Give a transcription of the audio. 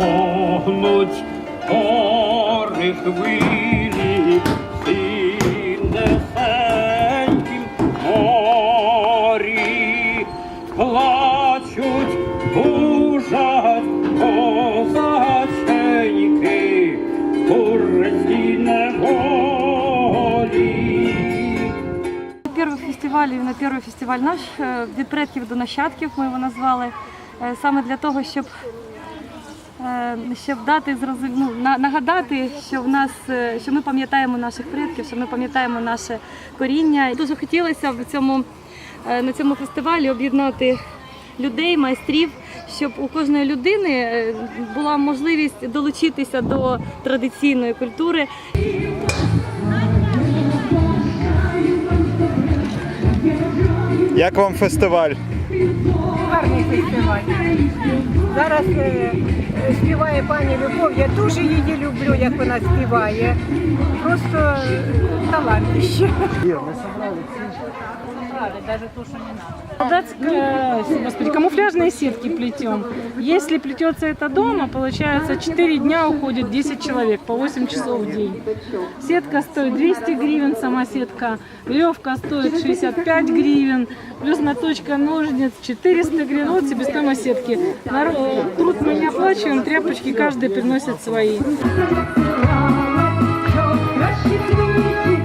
Гинуть гори хвилі, синесеньким морі, плачуть, бужать козаченьки, курці неволі. Перший фестиваль, на перший фестиваль наш е, від предків до нащадків ми його назвали е, саме для того, щоб, щоб дати зрозум... ну, на- нагадати, що в нас е, що ми пам'ятаємо наших предків, що ми пам'ятаємо наше коріння. Дуже хотілося в цьому е, на цьому фестивалі об'єднати людей, майстрів, щоб у кожної людини е, була можливість долучитися до традиційної культури. Як вам фестиваль? гарний фестиваль. Зараз е, е, співає пані Любов. Я дуже її люблю, як вона співає. Просто е, талантище. Солдатская, э, господи, камуфляжные сетки плетем. Если плетется это дома, получается 4 дня уходит 10 человек по 8 часов в день. Сетка стоит 200 гривен, сама сетка. Веревка стоит 65 гривен. Плюс наточка ножниц 400 гривен. Вот себестоимость сетки. Народ- Труд мы не оплачиваем, тряпочки каждый приносит свои. Кращі квіти